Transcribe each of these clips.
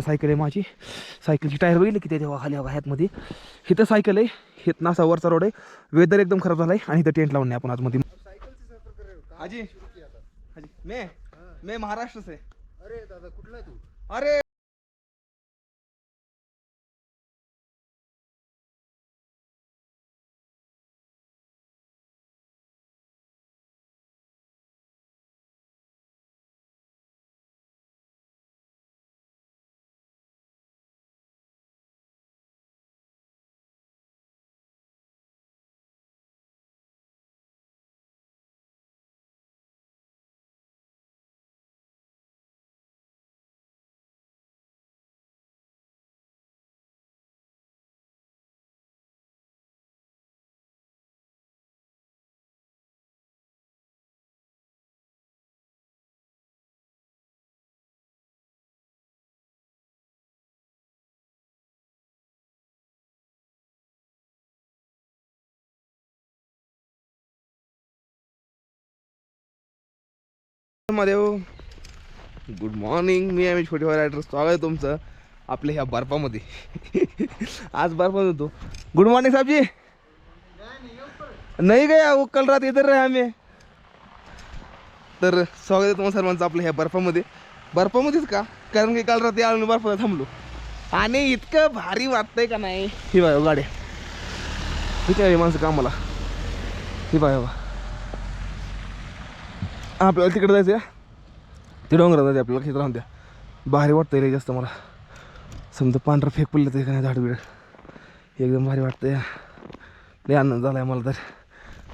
इथं सायकल आहे माझी. सायकलची टायर बघितली किती तेव्हा खाली बघा ह्यातमध्ये. इथं सायकल आहे. हित नासा वरचा रोड आहे. वेदर एकदम खराब झाला आहे आणि इथं टेंट लावून नाही आपण आतमध्ये. हाजी हाजी मैं. मैं महाराष्ट्र से अरे दादा कुठला आहे तू? अरे! महादेव गुड मॉर्निंग मी आम्ही छोटी रायडर स्वागत आहे तुमचं आपल्या ह्या बर्फामध्ये. आज बर्फात होतो. गुड मॉर्निंग साहेबजी. नाही गया वो कल रात येत रहे आम्ही. तर स्वागत आहे तुम्हाला सर्वांचं आपल्या ह्या बर्फामध्ये. बर्फामध्येच का? कारण की काल रात्री आलो बर्फात थांबलो. आणि इतकं भारी वाटतंय का नाही? ही बाय गाड्या ठीक आहे माणसं कामाला. ही बाय बाबा आपल्याला तिकडे जायचं आहे. ते डोंगरात जायचं आपल्याला. खेळ राहून द्या. भारी वाटतंय रे जास्त मला. समजा पांढरं फेक पडलं तरी काय नाही झाड बिड एकदम भारी वाटतंय. लय आनंद झाला आहे मला तर.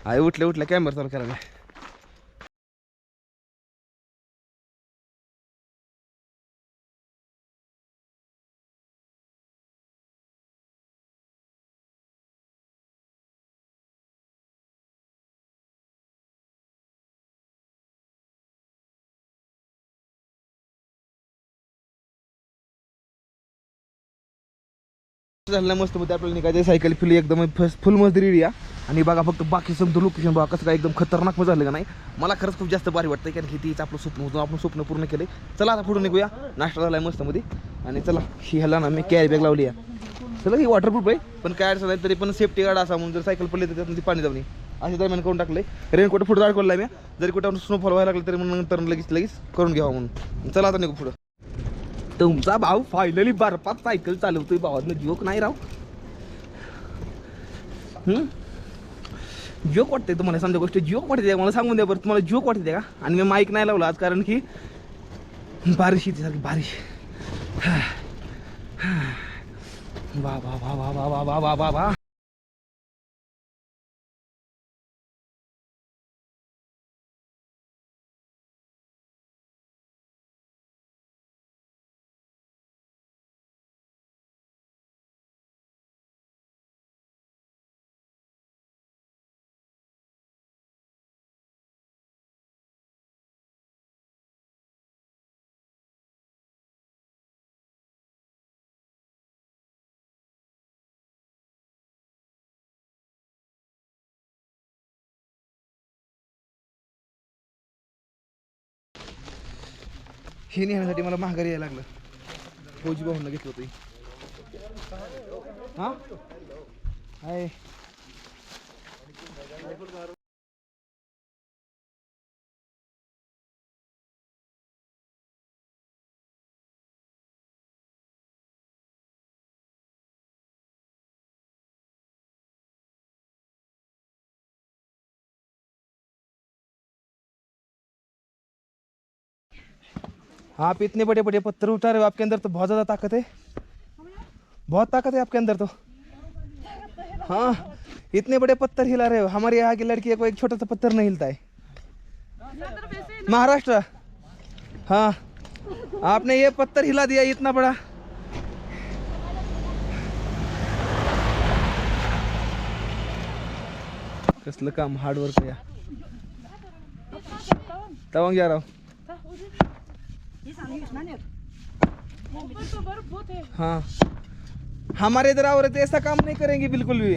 आई उठल्या उठल्या कॅमेरा चालू करायला झालं मस्त मध्ये आपल्याला निघायचं सायकल फुल एकदम फुल मस्त रेडी या. आणि बघा फक्त बाकी समजा लोकेशन बघा कसं काय एकदम खतरनाक झालं का नाही. मला खरंच खूप जास्त भारी वाटतं कारण की तीच आपलं स्वप्न होतं. आपण स्वप्न पूर्ण केलं. चला आता पुढे निघूया. नाश्ता झाला मस्त मध्ये आणि चला ही ह्याला ना मी कॅरी बॅग लावली आहे चला ही वॉटरप्रूफ आहे. पण काय अडचण नाही तरी पण सेफ्टी गार्ड असा म्हणून जर सायकल पडली तर त्यातून ती पाणी जाऊन असे दरम्यान करून टाकले रेनकोट पुढे अडकवलं आहे मी. जरी कुठं स्नोफॉल व्हायला लागलं तरी मग नंतर लगेच लगेच करून घ्यावा म्हणून. चला आता निघू पुढं. तुमचा भाऊ फायनली बर्फात सायकल चालवतोय भावात जोक नाही राव. जोक वाटते तुम्हाला समजा गोष्ट. जोक वाटते मला सांगून द्या बरं. तुम्हाला जोक वाटते का? आणि मी माईक नाही लावला आज कारण की बारिश येते सारखी बारिश. वा वा वा वा वा वा वा वा वा वा. हे नेण्यासाठी मला महागारी यायला लागलं. फौजी भाऊंना घेतलं होतं. हां? हाय. आप इतने बड़े बड़े पत्थर उठा रहे हो आपके अंदर तो बहुत ज़्यादा ताकत है। बहुत ताकत है आपके अंदर तो। हाँ इतने बड़े पत्थर हिला रहे हो। हमारे यहाँ की लड़की को एक छोटा सा पत्थर नहीं हिलता है। महाराष्ट्र? हाँ आपने ये पत्थर हिला दिया इतना बड़ा। कसलं काम हार्ड वर्क या तवांग जा रहा हूँ। हाँ। हमारे इधर आओ रहते ऐसा काम नहीं करेंगे बिल्कुल भी।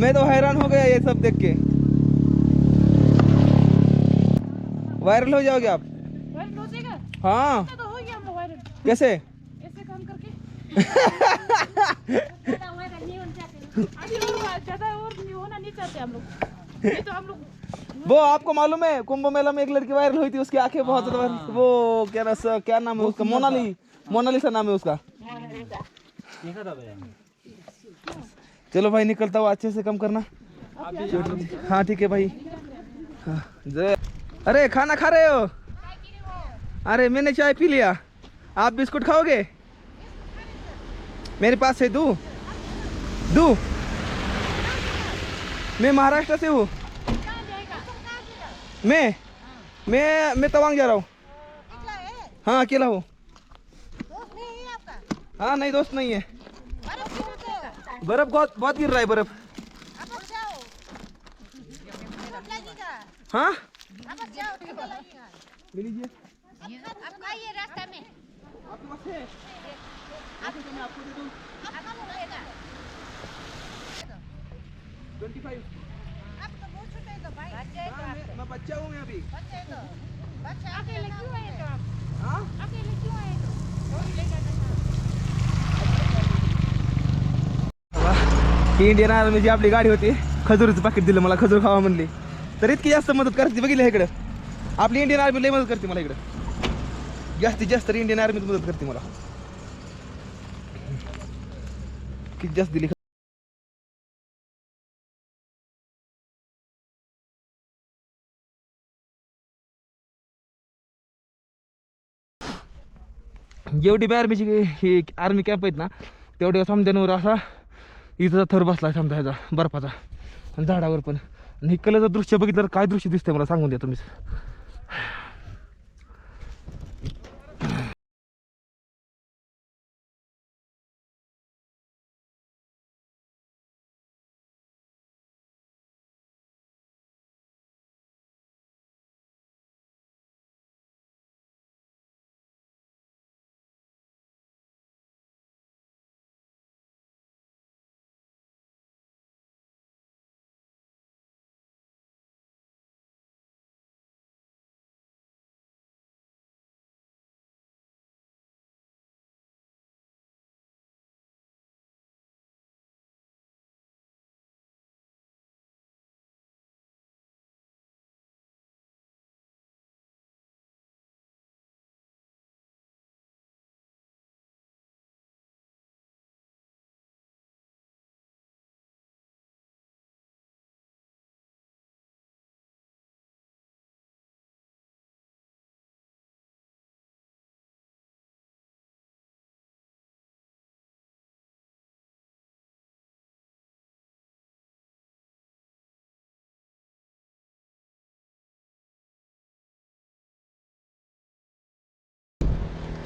मैं तो हैरान हो गया ये सब देख के। वायरल हो जाओगे आप। वायरल हो जाएगा? हाँ। तो हो गया वायरल। कैसे? अभी और ज़्यादा और नहीं होना नहीं चाहते हम लोग। ये तो हम लोग वो आपको मालूम है कुंभ मेला में एक लड़की वायरल हुई थी उसकी आँखें बहुत ज़्यादा वो क्या ना सर क्या नाम है उसका? मोनाली। मोनालिसा नाम है उसका। चलो भाई निकलता हूँ अच्छे से कम करना। हाँ ठीक है भाई। हाँ, जय। अरे खाना खा रहे हो? अरे मैंने चाय पी लिया। आप बिस्कुट खाओगे? मेरे पास है दू। दू। मैं महाराष्ट्र से हूँ। मैं? मैं मैं तवांग जा रहा हूँ। हाँ? अकेला हूँ। है नहीं दोस्त नहीं है। बर्फ़ बहुत बहुत गिर रहा है बर्फ़। हाँ? ले लीजिए। रास्ता में। आपके छोटे तो भाई बच्चे तो मैं बच्चा हूँ मैं अभी बच्चे तो। बच्चे अकेले क्यों आए तो आप? हाँ? अकेले क्यों आए तो? और ले जाना था ही इंडियन आर्मीची आपली गाडी होती. खजुरीचं पाकिट दिलं मला खजूर खावा म्हणली. तर इतकी जास्त मदत करते बघितलं इकडं. आपली इंडियन आर्मी लय मदत करते मला इकडं. जास्तीत जास्त तर इंडियन आर्मीत मदत करते मला. किती जास्त दिली जेवढी बी आर्मीची ही आर्मी कॅम्प आहेत ना तेवढ्या समजांवर असा इथं थर बसला समजा ह्याचा बर्फाचा आणि झाडावर पण. आणि कलेचं दृश्य बघितलं तर काय दृश्य दिसतंय मला सांगून द्या तुम्ही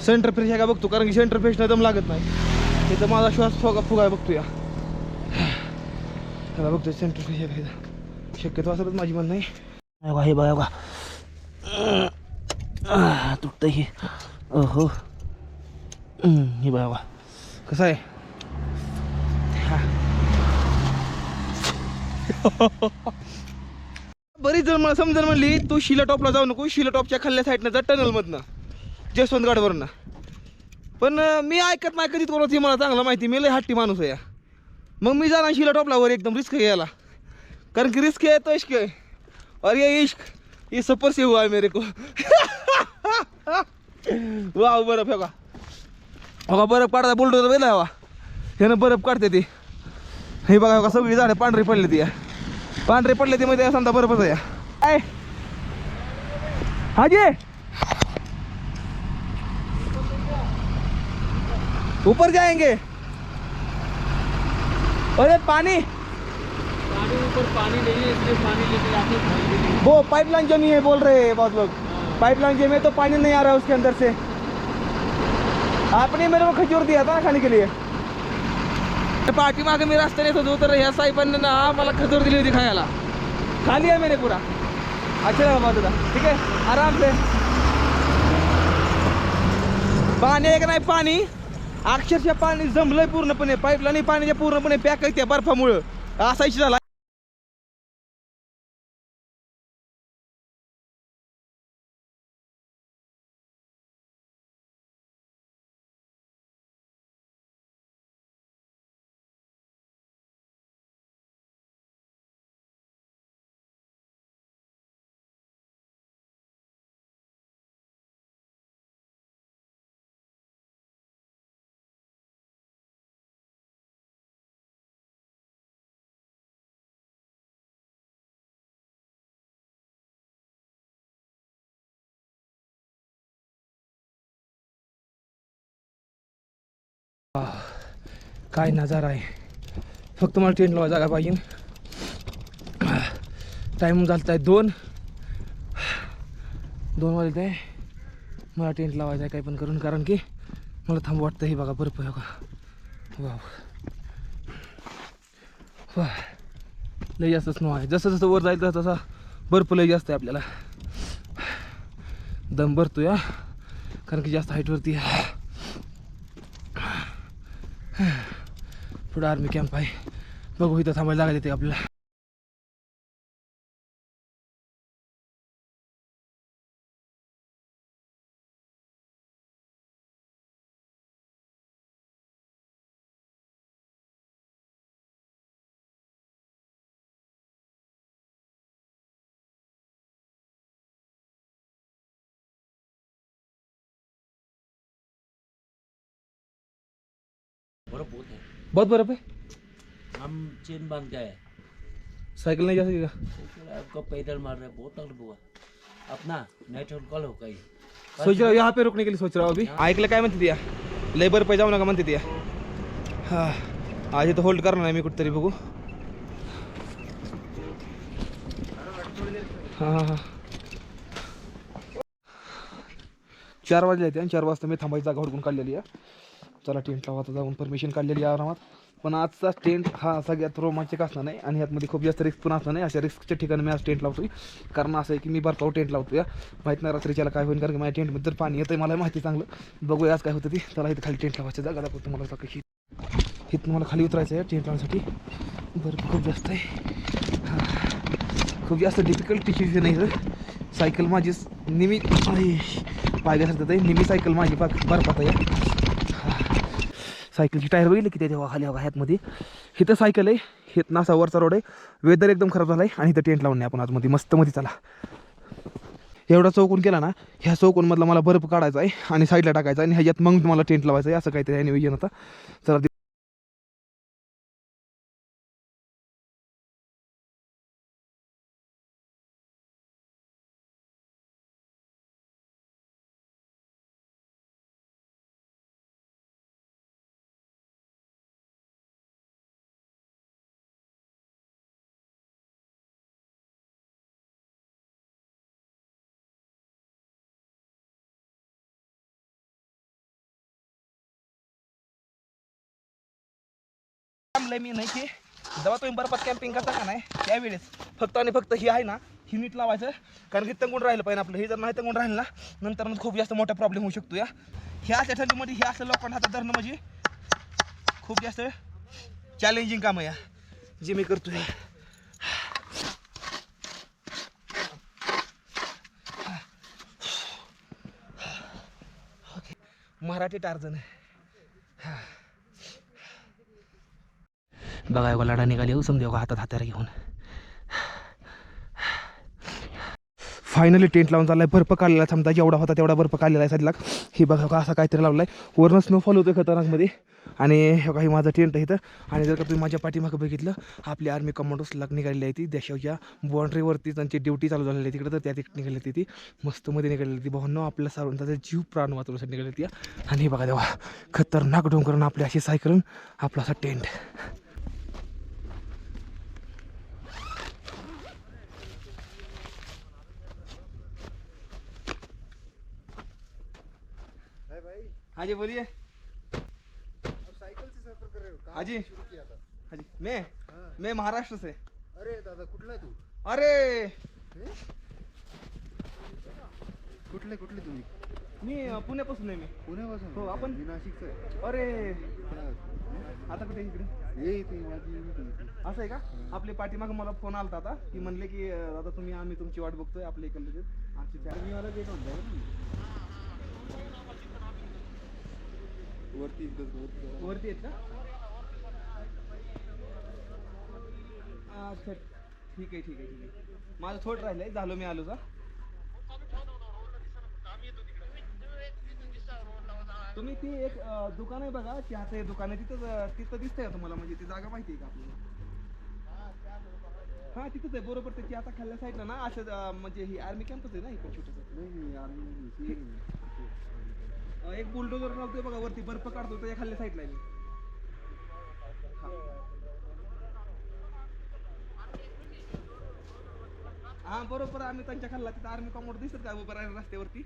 सेंटर फ्रेश आहे का बघतो? कारण की सेंटर फ्रेशनं दम लागत नाही. तिथं माझा श्वास फुगा फुगाय बघतो या बघतो सेंटर फ्रेश आहे का. शक्यतो असलच माझी मन नाही. हे बघा हे बघा हे बघा. तुटतं हे. ओहो. हम्म, हे बघा बघा. कसं आहे? हा. बरीच जण मला समजून म्हणली तू शिला टॉपला जाऊ नको. शिला टॉपच्या खाल्ल्या साईडनं जा टनलमधनं जसवंतगडवरनं पण मी ऐकत नाही कधी तुम्हाला ती मला चांगलं माहिती. मी लय हट्टी माणूस आहे मग मी जाणार शिला टोपलावर एकदम रिस्क घ्यायला कारण की रिस्क आहे तो इश्क आहे. और ये इश्क. ये सपर से हुआ है मेरे को. वाह बरफ है का हो का बर्फ काढता बुलडोजर वेला हवा ह्यानं बर्फ काढते ती. हे बघा का सगळी झाडे पांढरी पडली ती पांढरे पडले ती मध्ये समजा बर्फच आहे हाजी ऊपर जाएँगे। अरे पानी। पानी ऊपर पानी नहीं है इसलिए पानी लेके देंगे वो पाइपलाइन जो नहीं है बोल रहे हैं बहुत लोग। पाइपलाइन जो में तो पानी नहीं आ रहा है उसके अंदर से। आपने मेरे को खजूर दिया था ना खाने के लिए। पाठी मागे मी रस्त्याने येत होतो तर ह्या साहेबांनी ना मला खजूर दिली होती खायला खा लिया मैंने पूरा। अच्छा लगा बहुत ठीक है आराम से। पाणी आहे का नाही पाणी अक्षरशः पाणी जमलंय पूर्णपणे. पाईपलाईन पाणी पूर्णपणे पॅक आहे त्या बर्फामुळं. असायची झाला काय नजारा आहे. फक्त मला टेंट लावा जागा पाहिजे. टाईम झालता आहे दोन. दोन वाजत आहे मला टेंट लावायचं आहे काही पण करून कारण की मला थांब वाटतं हे बघा बर्फ आहे का वा वा लय जास्त स्नो आहे. जसं जसं वर जाईल तसं तसा बर्फ लय जास्त आहे आपल्याला. दम भरतो या कारण की जास्त हाईटवरती आहे. पुढं आर्मी कॅम्प आहे. बघू इथं थांबायला जागा देते आपल्याला. बरं बहुत है बहुत बर्फ है हम चेन बांध गए साइकिल नहीं जा सकेगा? आपको पैदल मार रहे बहुत तकलीफ हुआ अपना नेटवर्क कॉल हो गई। सोच रहा हूँ यहाँ पे रुकने के लिए सोच रहा हूँ अभी। ऐकलं काय म्हणते त्या लेबर पे जाऊ नका म्हणते त्या हा आज इथं होल्ड करणार आहे मी कुठेतरी बघू हां हां हां। चार वाजले आहेत आणि चार वाजता मी थांबायची जागा हुडकून काढलेली आहे चला टेंट लावा आता जाऊन परमिशन काढलेली आरामात. पण आजचा टेंट हा सगळ्यात रोमांचक असणार नाही आणि यातमध्ये खूप जास्त रिस्क पण असणार नाही. अशा रिस्कच्या ठिकाणी मी आज टेंट लावतोय. कारण असं आहे की मी बर्फावर टेंट लावतो या माहीत नाही रात्रीच्याला काय होईल कारण की माझ्या टेंटमध्ये जर पाणी येतं मला माहिती चांगलं. बघूया आज काय होतं ती. चला इथं खाली टेंट लावायचं जागा दाखवतो मला आता कशी इथं मला खाली उतरायचं आहे टेंट लावण्यासाठी. बरं खूप जास्त आहे. हां. खूप जास्त डिफिकल्ट सिच्युएशन आहे सर सायकल माझी नेहमी पायघ्यासारखं आहे. नेहमी सायकल माझी पाक बर्फात आहे. सायकलची टायर बघितलं की त्या तेव्हा खाली हवा ह्यातमध्ये. इथं सायकल आहे. हेत नासा वरचा रोड आहे. वेदर एकदम खराब झाला आहे आणि इथं टेंट लावून नाही आपण आतमध्ये. मस्त मध्ये चला. एवढा चौकून केला ना ह्या चौकूनमधला मला बर्फ काढायचा आहे आणि साईडला टाकायचा आणि ह्याच्यात मग तुम्हाला टेंट लावायचं आहे. असं काहीतरी नियोजन आता चला ते- मी नाही की जेव्हा तुम्ही बर्फात कॅम्पिंग करता का नाही त्यावेळेस फक्त आणि फक्त ही आहे ना ही नीट लावायचं. कारण की तंगून राहिलं पाहिजे आपलं. हे जर नाही तंगून राहिलं ना नंतर मग खूप जास्त मोठा प्रॉब्लेम होऊ शकतो या. ह्या अशा थंडीमध्ये हे असं लोकांना हातात धरणं म्हणजे खूप जास्त चॅलेंजिंग काम आहे या जे मी करतोय. ओके मराठी टार्जन बघा एवढा लढा निघाली हो, येऊ समजा एवढा हातात हातार घेऊन. फायनली टेंट लावून चाललाय बर्फ काढलेला समजा जेवढा होता तेवढा बर्फ काढलेला आहे सध्या हे बघा का असा काहीतरी लावलाय. वरनं स्नोफॉल होतोय खतरनाकमध्ये. आणि हे बघा हे टेंट आहे इथं. आणि जर का तुम्ही माझ्या पाठीमागं बघितलं आपली आर्मी कमांडोस लग निघालेली आहे ती. देशाच्या बाँड्रीवरती त्यांची ड्युटी चालू झालेली आहे तिकडे. तर त्या तिकडे निघाली होती ती. मस्तमध्ये निघाली निघालेली ती. भावनो आपल्या सारून त्याचा जीव प्राण वाचवण्यासाठी निघाली ती. आणि हे बघा देवा खतरनाक डोंगरनं आपली अशी सायकल आपला असा टेंट हाँ जी बोलिए साइकिल से सफर कर रहे हो हाँ जी शुरू किया था। हाँ जी मैं मैं महाराष्ट्र से। अरे दादा कुठला आहे तू? अरे! कुठले कुठले तुम्ही? मी अ, पुण्यापासून आहे मी. पुण्यापासून? हो, आपण- मी नाशिकचा आहे. अरे! हा. आता कुठे इकडे? ये इथे माझी. असं आहे का? आपले पाठीमागं मला फोन आलता आता. की म्हणले की अ, दादा तुम्ही आम्ही तुमची वाट बघतोय आपल्या इकडले आमची. मी मला गेट म्हणताय ना वरती वरती आहेत का? अच्छा. ठीक आहे ठीक आहे ठीक आहे. माझं थोडं राहिलंय झालो मी आलो का तुम्ही ती एक दुकान आहे बघा चहाचं हे दुकान आहे तिथं तिथं दिसतंय तुम्हाला म्हणजे ती जागा माहिती आहे का आपल्याला? हा तिथंच आहे बरोबर ते चहाचा खाल्ल्या साईडला ना असं म्हणजे ही आर्मी कॅम्पच आहे ना इकडे छोटंसं. नाही मी आम्ही CA आहे. अं, एक बुलडोजर लावतोय बघा वरती बर्फ काढतो त्याच्या खाल्ल्या साईडला मी. हा. बरोबर आम्ही त्यांच्या खाल्ला. तिथं आर्मी कॉमोड दिसत का उभं रस्त्यावरती?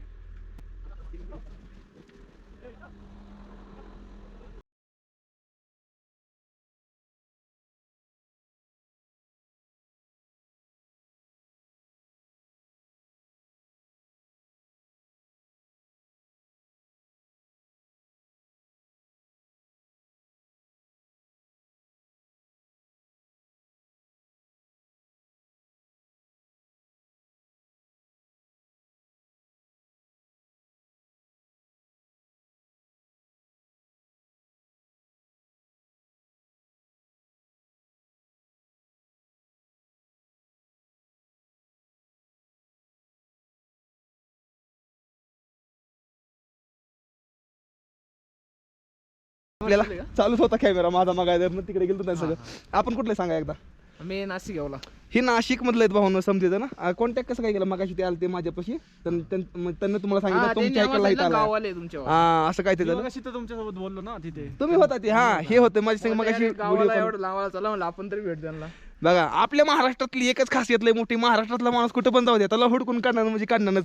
आपल्याला चालूच होता कॅमेरा माझा मग तिकडे गेलो नाही सगळं. आपण कुठले सांगा एकदा? मी नाशिक गावला हे नाशिक मधलं आहेत भावनं समजायचं ना? कॉन्टॅक्ट कसं काय केलं? मगाशी ते आले ते माझ्यापाशी. त्यां- त्यां- मग त्यांनी तुम्हाला सांगितलं तुमच्या ऐकायला इथं आला गाववाले तुमच्या हा असं काय ते झालं? मगाशी तर तुमच्यासोबत बोललो ना तिथे. तुम्ही होता ते हा हे होतं. माझ्या संग मगाशी गावाला व्हिडिओ एवढं लावायला चला म्हणलं आपण तरी भेट त्यांना बघा आपल्या महाराष्ट्रातली एकच खासियत लय मोठी महाराष्ट्रातला माणूस कुठं पण जाऊ द्या त्याला हुडकून काढणार म्हणजे काढणारच.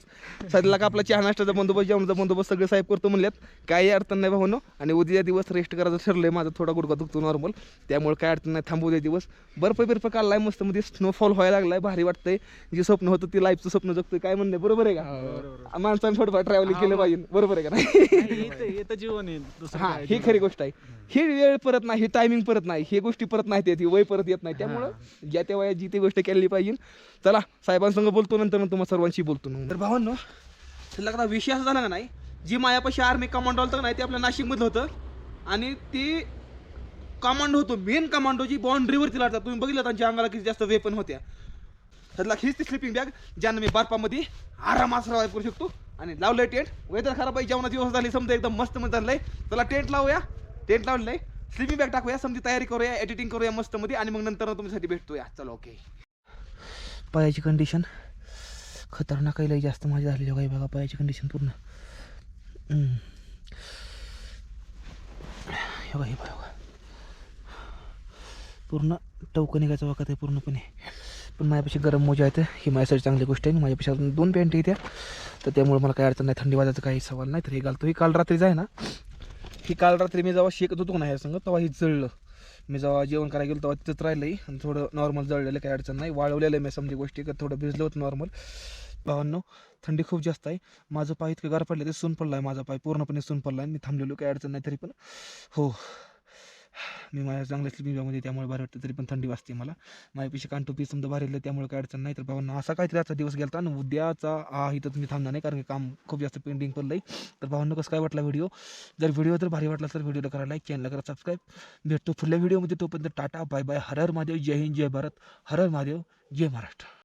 सध्याला का आपला चहा नाश्त्याचा बंदोबस्त जेवणाचा बंदोबस्त सगळे साहेब करतो म्हणल्यात. काही अडचण नाही भावनो आणि उद्या दिवस रेस्ट करायचं ठरलंय माझा थोडा गुडघा दुखतो नॉर्मल त्यामुळे काय अडचण नाही थांबू द्या दिवस. बर्फ बिर्फ काढलाय मस्त मध्ये स्नोफॉल व्हायला लागलाय भारी वाटतंय. जे स्वप्न होतं ते लाईफचं स्वप्न जगतोय काय म्हणणं बरोबर आहे का? माणसाने थोडंफार ट्रॅव्हलिंग केलं पाहिजे. बरोबर आहे का नाही? जीवन हा ही खरी गोष्ट आहे. ही वेळ परत नाही ही टायमिंग परत नाही ही गोष्टी परत नाहीत येत ही वय परत येत नाही. त्यामुळं ज्या त्या वयात जी ती गोष्ट केली पाहिजे. चला साहेबांसंग बोलतो नंतर मग तुम्हाला सर्वांशी बोलतो तर भावांनो लग्ना विषय असा झाला का नाही जी मायापाशी आर्मी कमांडो होतं नाही ते आपल्या नाशिकमधलं होतं. आणि ती कमांडो होतो मेन कमांडो जी बाउंड्रीवरती लढतात. तुम्ही बघितलं त्यांच्या अंगाला किती जास्त वेपन होत्या. त्यातला हीच ती स्लिपिंग बॅग ज्यानं मी बारपामध्ये आरामात सर्वाईव्ह करू शकतो. आणि लावलंय टेंट वेदर खराब आहे जेवणाची व्यवस्था झाली समजा एकदम मस्त मध्ये झालंय. त्याला टेंट लावूया. टेंट लावलंय स्लिपिंग बॅग टाकूया समजी तयारी करूया एडिटिंग करूया मस्त मध्ये आणि मग नंतर तुमच्यासाठी भेटतोया. चलो ओके पायाची कंडिशन खतरनाक आहे लई जास्त माझी झालेली काही बघा पायाची कंडिशन पूर्ण. हे बघा हे बघा पूर्ण टवकं निघायचं वाकत आहे पूर्णपणे. पण माझ्यापाशी गरम मोजा आहेत ही माझ्यासाठी चांगली गोष्ट आहे. माझ्यापाशी अजून दोन पॅन्ट येत्या तर त्यामुळे मला काही अडचण नाही थंडी वाजायचं काही सवाल नाही. तर हे घालतो ही काल रात्रीच आहे ना ही काल रात्री मी जेव्हा शेकत होतो ना ह्या संग तेव्हा ही जळलं. मी जेव्हा जेवण करायला गेलो तेव्हा तिथंच राहिलं आणि थोडं नॉर्मल जळलेलं काही अडचण नाही. वाळवलेलं आहे मी समजी गोष्टी का थोडं भिजलं होतं नॉर्मल भावांनो थंडी खूप जास्त आहे. माझं पाय इतकं गार पडलं ते सून पडलं आहे माझा पाय पूर्णपणे सून पडला आहे मी थांबलेलो काही अडचण नाही तरी पण. हो. मी माझ्या चांगल्या स्लिपिंग बॅगमध्ये त्यामुळे भारी वाटतं तरी पण थंडी वाजते मला. माझ्यापेक्षा कानटोपी समजा भारी येईल त्यामुळे काय अडचण नाही. तर भावांना असा काहीतरी आजचा दिवस गेला आणि उद्याचा हा इथं तुम्ही थांबणार नाही कारण की काम खूप जास्त पेंडिंग पडलं आहे तर भावांना कसं काय वाटला व्हिडिओ जर व्हिडिओ जर भारी वाटला तर व्हिडिओला करा लाईक चॅनलला करा सबस्क्राईब भेटतो पुढल्या व्हिडिओमध्ये तोपर्यंत टाटा बाय बाय हर हर महादेव. जय हिंद जय भारत. हर हर महादेव. जय महाराष्ट्र.